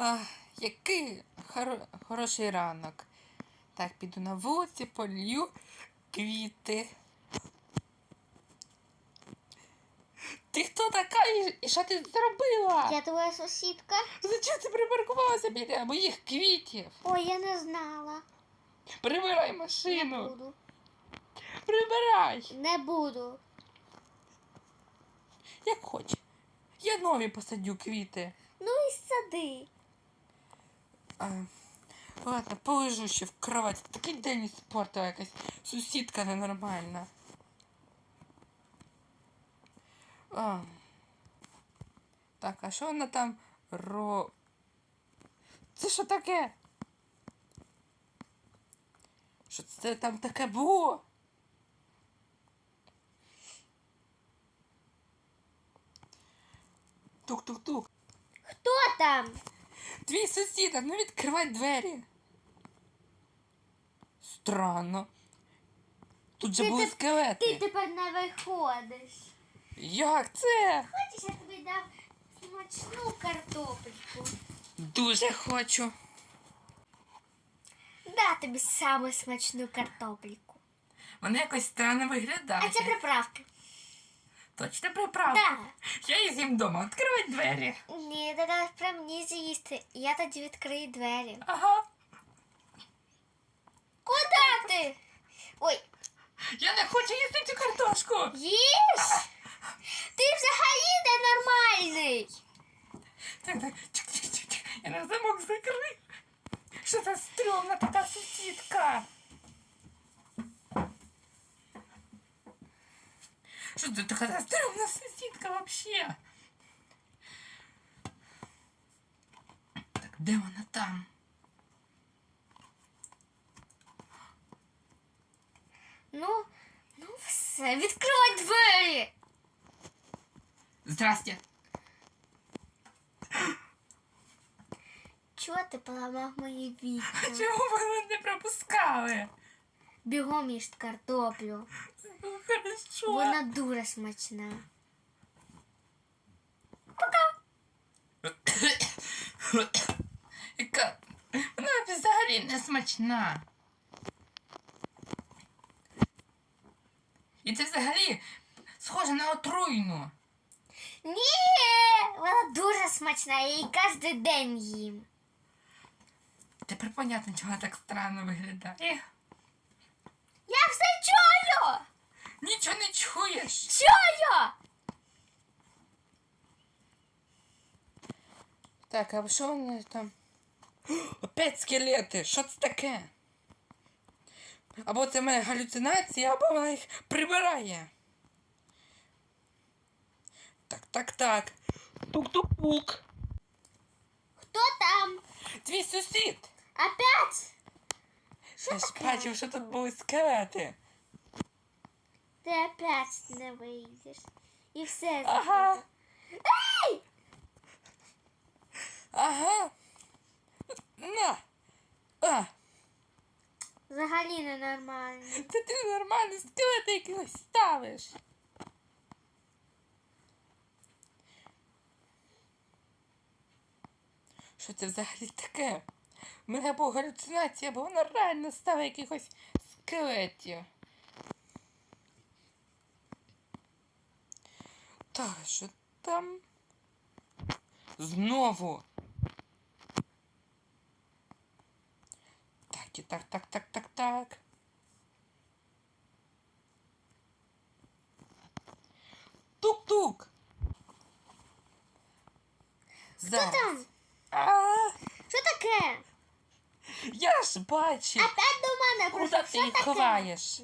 Ах, який хоро- хороший ранок. Так, піду на вулиці, полью квіти. Ти хто така і- що ти зробила? Я твоя сусідка. Зачем ти припаркувалася біля моїх квітів? Ой, я не знала. Прибирай Не машину. буду. Прибирай. Не буду. Як хоч. Я нові посадю квіти. Ну і сади. Ладно, полежу ще в кроваті. Такий день іспортила якась сусідка ненормальна. А. Так, а що вона там ро. Це що таке? Що це там таке було? Тук-тук-тук. Хто там? Твій сусід, а ну відкривай двері. Странно. Тут же Ти були теп- скелети. Ти тепер не виходиш. Як це? Хочеш, я тобі дав смачну картопельку. Дуже хочу. Да, тобі саму смачну картопельку. Вона якось странно виглядає. А це приправки. Точно приправка. Да. Я її з'їм вдома. Відкривай двері. Ні, даш прям мені з'їсти. Я тоді відкрию двері. Ага. Куди ти? Ой, Я не хочу їсти цю картошку. їж! Ти взагалі ненормальний. Так, так. Я на замок закрив. Що за стрьомна така сусідка? Що це така за стрьомна сусідка вообще? Так, де вона там? Ну, ну все, відкривай двері. Здрасте. Чого ти поламав мої вікна? Чому ви мене не пропускали? Бігом їж картоплю. Хорошо. Вона дуже смачна. Яка? Вона взагалі не смачна. І це взагалі схоже на отруйну. Ні, вона дуже смачна, я її кожен день їм. Тепер понятно, чого вона так странно виглядає. Я все чую! Нічого не чуєш. Чую! Так, а що вони там? Опять скелети! Що це таке? Або це в мене галюцинації, або вона їх прибирає. Так, так, так. Тук-тук-пук. Хто там? Твій сусід. Опять? Я ж бачив, що тут були скелети. Ти опять не вийдеш. І все Ага. Ей! Ага. На. А, Взагалі ненормально. це ти нормальні скелети якихось ставиш. Що це взагалі таке? У мене була галюцинація, бо вона реально ставить якихось скелетів. Так, що там? Знову. Так, і так, так, так, так, так. Тук-тук. Хто Зараз. там? А, Що таке? я ж бачив. Опять до мене Куди прийшов. ти Що їх таке? ховаєш?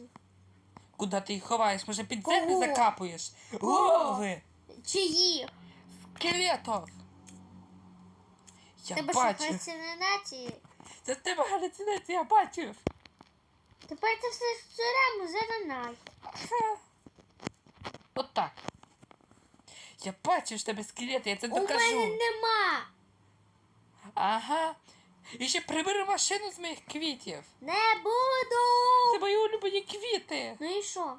Куди ти їх ховаєш? Може під землю Кого? закапуєш? Голови! Чиї? Скелетов! Я Тебе що, бачив. галюцинації? Це в тебе галюцинація, я бачив. Тепер ти все щоремо заринай. Ха. Отак. Я бачив що в тебе скелети, я це У докажу. мене нема. Ага. І ще прибери машину з моїх квітів. Не буду. Це мої улюблені квіти. Ну і що?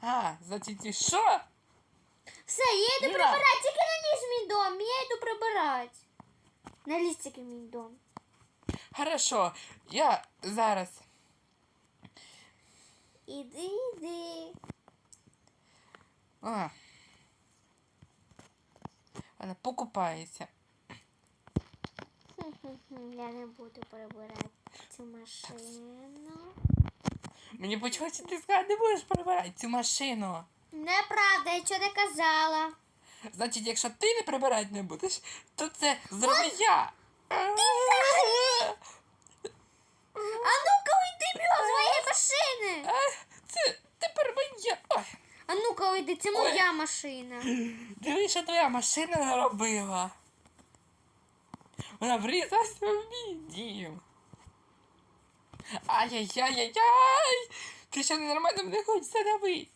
А, значить, і що? Все, я йду прибирати, тільки не ніж мій дом. Я йду прибирати. На лістики мій дом. Хорошо, я зараз. Іди, іди. А. Вона покупається. Я не буду прибирати цю машину. Мені почалося ти сказати, не будеш прибирати цю машину. Неправда, я чого не казала. Значить, якщо ти не прибирати не будеш, то це зроблю я. А ну-ка уйди бігом з моєї машини. Це тепер моя. А ну-ка уйди, це моя машина. диви, що твоя машина наробила. Вона врізалася в мій дім. Ай-яй-яй-яй-яй! Ти що ненормально мене хочеш задавити?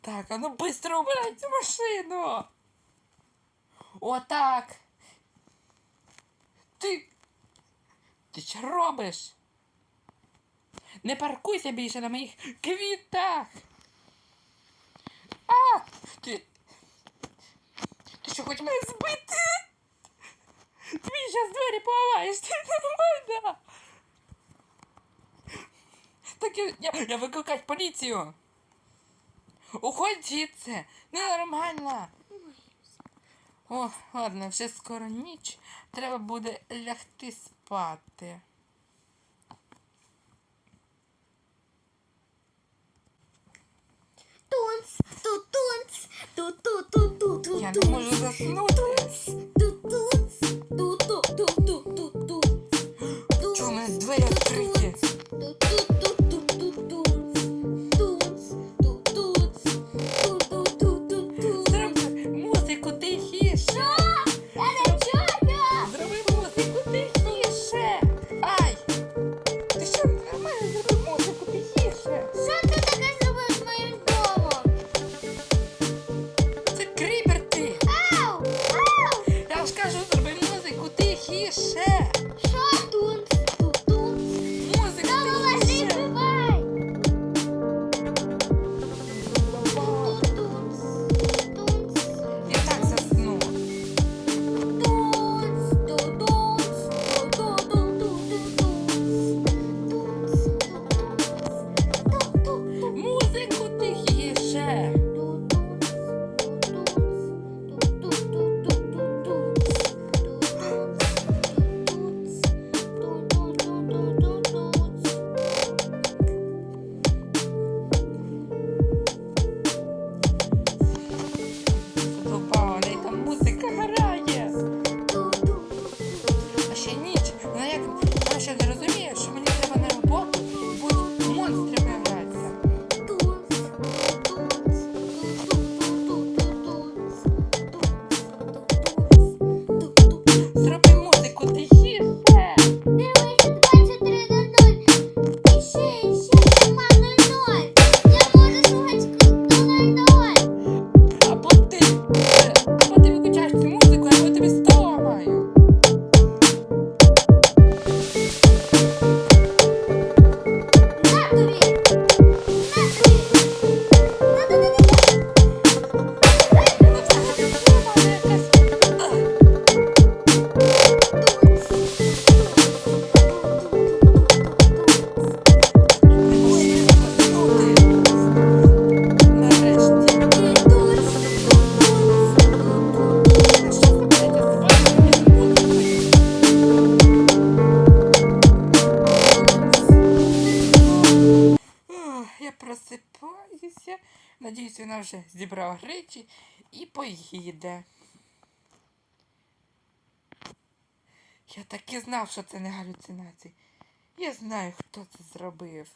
Так, а ну быстро убирай цю машину. Отак. Ти. Ти що робиш? Не паркуйся більше на моїх квітах. А! Ти. Ти що хочеш мене збити? Ти мені зараз двері поламаєш, ти нормально. Так я, я, я викликати поліцію. Уходь звідси, ненормально. О, ладно, вже скоро ніч. Треба буде лягти спати. Тунц, ту-тунц, ту-ту-ту-ту-ту. Я не можу заснути. Просипаюся. Надіюсь, вона вже зібрала речі і поїде. Я так і знав, що це не галюцинації. Я знаю, хто це зробив.